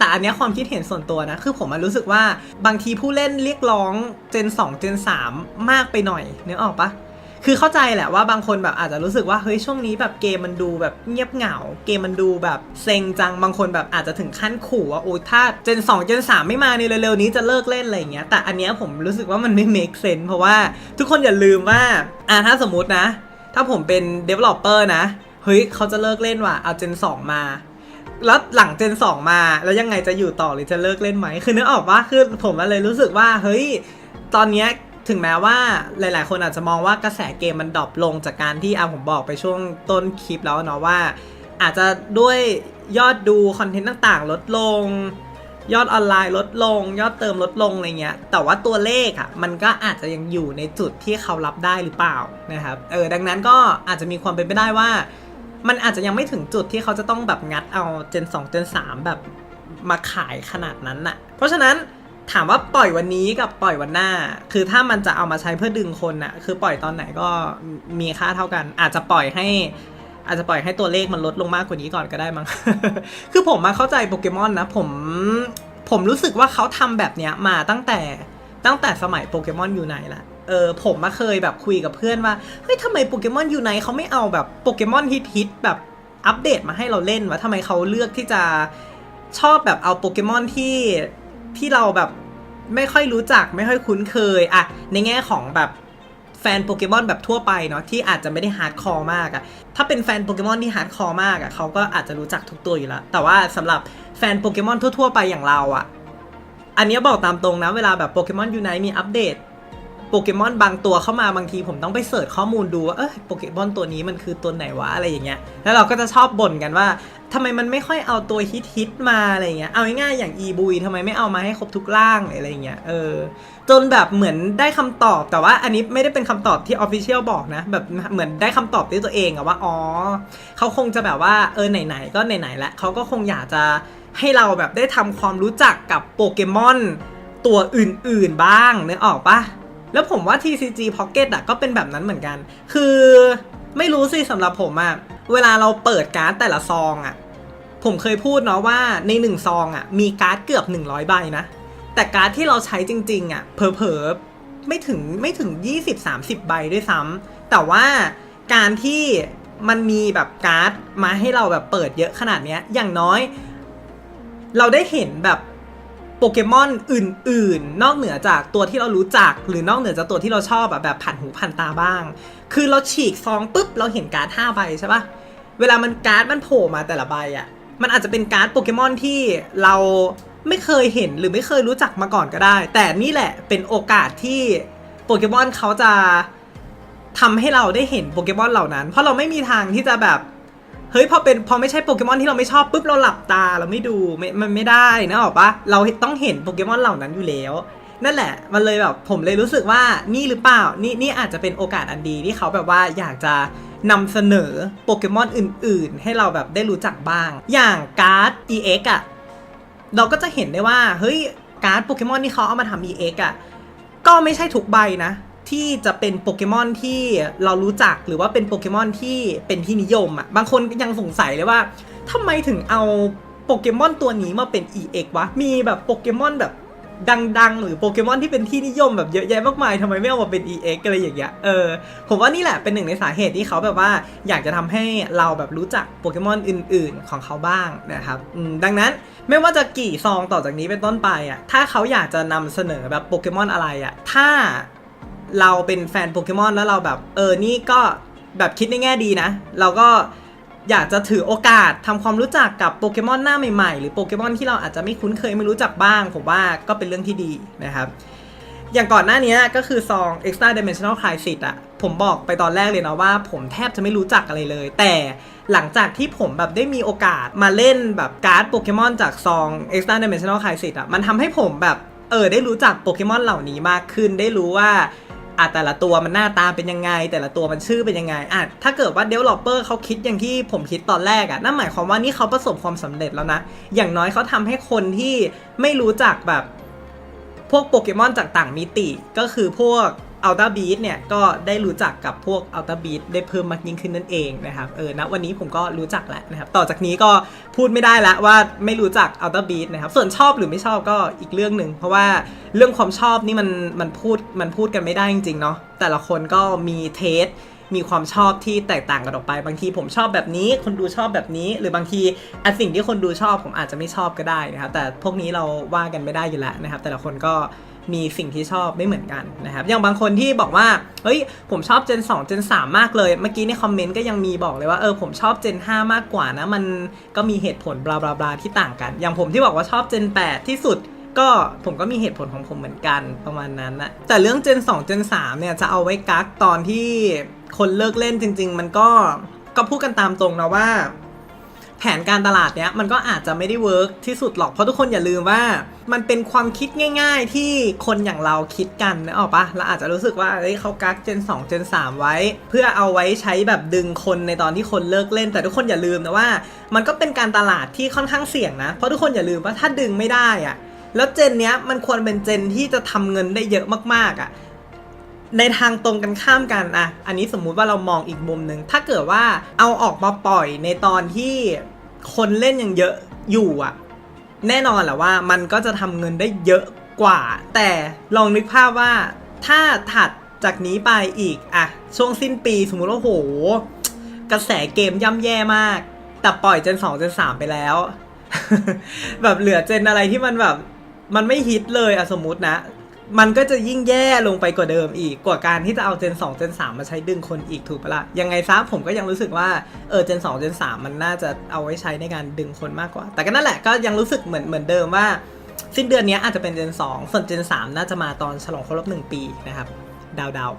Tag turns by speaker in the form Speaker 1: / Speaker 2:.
Speaker 1: แต่อันเนี้ยความคิดเห็นส่วนตัวนะ คือผมมันรู้สึกว่าบางทีผู้เล่นเรียกร้องเจน 2 เจน 3 มากไปหน่อยเนึกอออกปะคือเข้าใจแหละว่าบางคนแบบอาจจะรู้สึกว่าเฮ้ยช่วงนี้แบบเกมมันดูแบบเงียบเหงา เกมมันดูแบบเซ็งจังบางคนแบบอาจจะถึงขั้นขู่ว่าโอ้ยถ้าเจน 2 เจน 3 ไม่มาในเร็วๆนี้จะเลิกเล่นอะไรอย่างเงี้ยแต่อันเนี้ยผมรู้สึกว่ามันไม่ make sense เพราะว่าทุกคนอย่าลืมว่าอ่าถ้าสมมตินะ ถ้าผมเป็น developer นะเฮ้ยเขาจะเลิกเล่นว่ะเอาเจน 2 มา แล้วหลังเจน 2 มาแล้วยังไงจะอยู่ต่อหรือจะเลิกเล่นไหมคือนึกออกว่าคือผมเลยรู้สึกว่าเฮ้ยตอนเนี้ยถึงแม้ว่าหลาย ๆ คนอาจจะมองว่ากระแสเกมมันดรอปลงจากการที่อะผมบอกไปช่วงต้นคลิปแล้วเนาะว่า อาจจะด้วยยอดดูคอนเทนต์ต่างๆ ลดลง ยอดออนไลน์ลดลง ยอดเติมลดลงอะไรเงี้ย แต่ว่าตัวเลขอะ่ะมันก็อาจจะยังอยู่ในจุดที่เขารับได้หรือเปล่านะครับเออดังนั้นก็อาจจะมีความเป็นไปได้ว่า มันอาจจะยังไม่ถึงจุดที่เขาจะต้องแบบงัดเอาเจน2เจน3 แบบมาขายขนาดนั้นน่ะ เพราะฉะนั้นถามว่าปล่อยวันนี้กับปล่อยวันหน้า คือถ้ามันจะเอามาใช้เพื่อดึงคนน่ะ คือปล่อยตอนไหนก็มีค่าเท่ากัน อาจจะปล่อยให้ อาจจะปล่อยให้ตัวเลขมันลดลงมากกว่านี้ก่อนก็ได้มั้ง คือผมมาเข้าใจโปเกมอนนะ ผม ผมรู้สึกว่าเขาทำแบบเนี้ยมาตั้งแต่ตั้งแต่สมัยโปเกมอนอยู่ไหนละ เออผมมาเคยแบบคุยกับเพื่อนว่า เฮ้ยทำไมโปเกมอนยูไนเขาไม่เอาแบบโปเกมอนฮิตฮิตๆแบบอัปเดตมาให้เราเล่นวะทำไมเขาเลือกที่จะชอบแบบเอาโปเกมอนที่ที่เราแบบไม่ค่อยรู้จักไม่ค่อยคุ้นเคยอะในแง่ของแบบแฟนโปเกมอนแบบทั่วไปเนาะที่อาจจะไม่ได้ฮาร์ดคอร์มากอะถ้าเป็นแฟนโปเกมอนที่ฮาร์ดคอร์มากอะเขาก็อาจจะรู้จักทุกตัวอยู่แล้ว แต่ว่าสำหรับแฟนโปเกมอนทั่วๆ ไปอย่างเราอะอันนี้บอกตามตรงนะ เวลาแบบโปเกมอนยูไนมีอัปเดต โปเกมอนบางตัวเข้ามาบางทีผมต้องไปเสิร์ชข้อมูลดูว่าเออโปเกมอนตัวนี้มันคือตัวไหนวะอะไรอย่างเงี้ยแล้วเราก็จะชอบบ่นกันว่าทำไมมันไม่ค่อยเอาตัวฮิตฮิตมาอะไรเงี้ยเอาง่ายๆอย่างอีบุยทำไมไม่เอามาให้ครบทุกร่างอะไรอย่างเงี้ยเออจนแบบเหมือนได้คำตอบแต่ว่าอันนี้ไม่ได้เป็นคำตอบที่ออฟฟิเชียลบอกนะ แบบเหมือนได้คำตอบด้วยตัวเองอะว่าอ๋อเขาคงจะแบบว่าเออไหนๆก็ไหนๆแล้วเขาก็คงอยากจะให้เราแบบได้ทำความรู้จักกับโปเกมอนตัวอื่นๆบ้างนึกออกปะ แล้วผมว่า TCG Pocket อะก็เป็นแบบนั้นเหมือนกัน คือไม่รู้สิสำหรับผมอะเวลาเราเปิดการ์ดแต่ละซองอะผมเคยพูดเนาะว่าในหนึ่งซองอะมีการ์ดเกือบ 100 ใบนะ แต่การ์ดที่เราใช้จริง ๆอะเผลอๆไม่ถึงไม่ถึง 20-30 ใบด้วยซ้ำแต่ว่าการที่มันมีแบบการ์ดมาให้เราแบบเปิดเยอะขนาดเนี้ยอย่างน้อย เราได้เห็นแบบ โปเกมอนอื่น ๆ นอกเหนือจากตัวที่เรารู้จัก หรือนอกเหนือจากตัวที่เราชอบอะแบบผ่านหูผ่านตาบ้าง คือเราฉีกซองปุ๊บเราเห็นการ์ด5ใบใช่ปะเวลามันการ์ดมันโผล่มาแต่ละใบอะมันอาจจะเป็นการ์ดโปเกมอนที่เราไม่เคยเห็นหรือไม่เคยรู้จักมาก่อนก็ได้ แต่นี่แหละเป็นโอกาสที่โปเกมอนเขาจะทำให้เราได้เห็นโปเกมอนเหล่านั้น เพราะเราไม่มีทางที่จะแบบ เฮ้ยพอเป็นพอไม่ใช่โปเกมอนที่เราไม่ชอบปุ๊บเราหลับตาเราไม่ดูไม่มันไม่ได้นะออกปะเราต้องเห็นโปเกมอนเหล่านั้นอยู่แล้ว นั่นแหละ มันเลยแบบผมเลยรู้สึกว่านี่หรือเปล่านี่นี่อาจจะเป็นโอกาสอันดีที่เขาแบบว่าอยากจะนำเสนอโปเกมอนอื่น ๆ ให้เราแบบได้รู้จักบ้าง อย่างการ์ด EX อะเราก็จะเห็นได้ว่าเฮ้ยการ์ดโปเกมอนที่เขาเอามาทำ EX อะก็ไม่ใช่ทุกใบนะ ที่จะเป็นโปเกมอนที่เรารู้จักหรือว่าเป็นโปเกมอนที่เป็นที่นิยมอะ่ะบางคนยังสงสัยเลยว่าทำไมถึงเอาโปเกมอนตัวนี้มาเป็น EX วะ มีแบบโปเกมอนแบบดังๆ หรือโปเกมอนที่เป็นที่นิยมแบบเยอะแยะมากมายทำไมไม่เอามาเป็น EX อะไรอย่างเงี้ย เออ ผมว่านี่แหละเป็นหนึ่งในสาเหตุที่เขาแบบว่าอยากจะทำให้เราแบบรู้จักโปเกมอนอื่น ๆ ของเขาบ้างนะครับ ดังนั้นไม่ว่าจะกี่ซองต่อจากนี้เป็นต้นไปอะ ถ้าเขาอยากจะนำเสนอแบบโปเกมอนอะไรอะ ถ้า เราเป็นแฟนโปเกมอนแล้วเราแบบ เออ นี่ก็แบบคิดในแง่ดีนะ เราก็อยากจะถือโอกาสทำความรู้จักกับโปเกมอนหน้าใหม่ๆ หรือโปเกมอนที่เราอาจจะไม่คุ้นเคยไม่รู้จักบ้าง ผมว่าก็เป็นเรื่องที่ดีนะครับ อย่างก่อนหน้านี้ก็คือซอง extra dimensional crisis อะผมบอกไปตอนแรกเลยนะว่า ผมแทบจะไม่รู้จักอะไรเลย แต่หลังจากที่ผมแบบได้มีโอกาสมาเล่นแบบการ์ดโปเกมอนจากซอง extra dimensional crisis อะมันทำให้ผมแบบเออได้รู้จักโปเกมอนเหล่านี้มากขึ้นได้รู้ว่า อะแต่ละตัวมันหน้าตาเป็นยังไง แต่ละตัวมันชื่อเป็นยังไงอะถ้าเกิดว่า developer เขาคิดอย่างที่ผมคิดตอนแรกอะนั่นหมายความว่านี่เขาประสบความสำเร็จแล้วนะ อย่างน้อยเขาทำให้คนที่ไม่รู้จักแบบ พวกโปเกมอนจากต่างมิติก็คือพวก Ultra Beat เนี่ยก็ได้รู้จักกับพวก Ultra Beat ได้เพิ่มมากยิ่งขึ้นนั่นเองนะครับเออณวันนี้ผมก็รู้จักแล้วนะครับต่อจากนี้ก็พูดไม่ได้แล้วว่าไม่รู้จัก Ultra Beat นะครับส่วนชอบหรือไม่ชอบก็อีกเรื่องหนึ่งเพราะว่าเรื่องความชอบนี่มันมันพูดมันพูดกันไม่ได้จริงๆเนาะแต่ละคนก็มีเทสมีความชอบที่แตกต่างกันออกไป บางทีผมชอบแบบนี้ คนดูชอบแบบนี้ หรือบางทีอันสิ่งที่คนดูชอบผมอาจจะไม่ชอบก็ได้นะครับแต่พวกนี้เราว่ากันไม่ได้อยู่แล้วนะครับแต่ละคนก็ มีสิ่งที่ชอบไม่เหมือนกันนะครับอย่างบางคนที่บอกว่าเฮ้ยผมชอบ Gen 2 Gen 3 มากเลย เมื่อกี้ในคอมเมนต์ก็ยังมีบอกเลยว่าเออผมชอบ Gen 5 มากกว่านะ มันก็มีเหตุผลบลาบลาบลาที่ต่างกัน อย่างผมที่บอกว่าชอบ Gen 8 ที่สุดก็ผมก็มีเหตุผลของผมเหมือนกันประมาณนั้นนะแต่เรื่อง Gen 2 Gen 3 เนี่ยจะเอาไว้กักตอนที่คนเลิกเล่นจริง ๆ มันก็ก็พูดกันตามตรงนะว่า แผนการตลาดเนี้ยมันก็อาจจะไม่ได้เวิร์กที่สุดหรอก เพราะทุกคนอย่าลืมว่ามันเป็นความคิดง่าย ๆ ที่คนอย่างเราคิดกันนะออกปะเราอาจจะรู้สึกว่าเฮ้ยเขากัก Gen 2 Gen 3ไว้ เพื่อเอาไว้ใช้แบบดึงคนในตอนที่คนเลิกเล่น แต่ทุกคนอย่าลืมนะว่า มันก็เป็นการตลาดที่ค่อนข้างเสี่ยงนะเพราะทุกคนอย่าลืมว่าถ้าดึงไม่ได้อะแล้วเจนเนี้ยมันควรเป็นเจนที่จะทำเงินได้เยอะมากๆอะในทางตรงกันข้ามกันอะอันนี้สมมุติว่าเรามองอีกมุมหนึ่ง ถ้าเกิดว่าเอาออกมาปล่อยในตอนที่ คนเล่นยังเยอะอยู่อะแน่นอนแหละว่ามันก็จะทำเงินได้เยอะกว่า แต่ลองนึกภาพว่าถ้าถัดจากนี้ไปอีกอะช่วงสิ้นปีสมมุติว่าโห กระแสเกมย่ำแย่มาก แต่ปล่อยเจน2เจน3ไปแล้ว แบบเหลือเจนอะไรที่มันแบบ มันไม่ฮิตเลยอะสมมตินะ มันก็จะยิ่งแย่ลงไปกว่าเดิมอีกกว่าการที่จะเอาเจน2เจน3มาใช้ดึงคนอีกถูกปะละ่ะยังไงซะผมก็ยังรู้สึกว่าเออเจน2เจน3มันน่าจะเอาไว้ใช้ในการดึงคนมากกว่า แต่ก็นั่นแหละก็ยังรู้สึกเหมือนเหมือนเดิมว่า สิ้นเดือนนี้อาจจะเป็นเจน2ส่วนเจน3น่าจะมาตอนฉลองครบรอบหนึ่งปีนะครับดาวดาว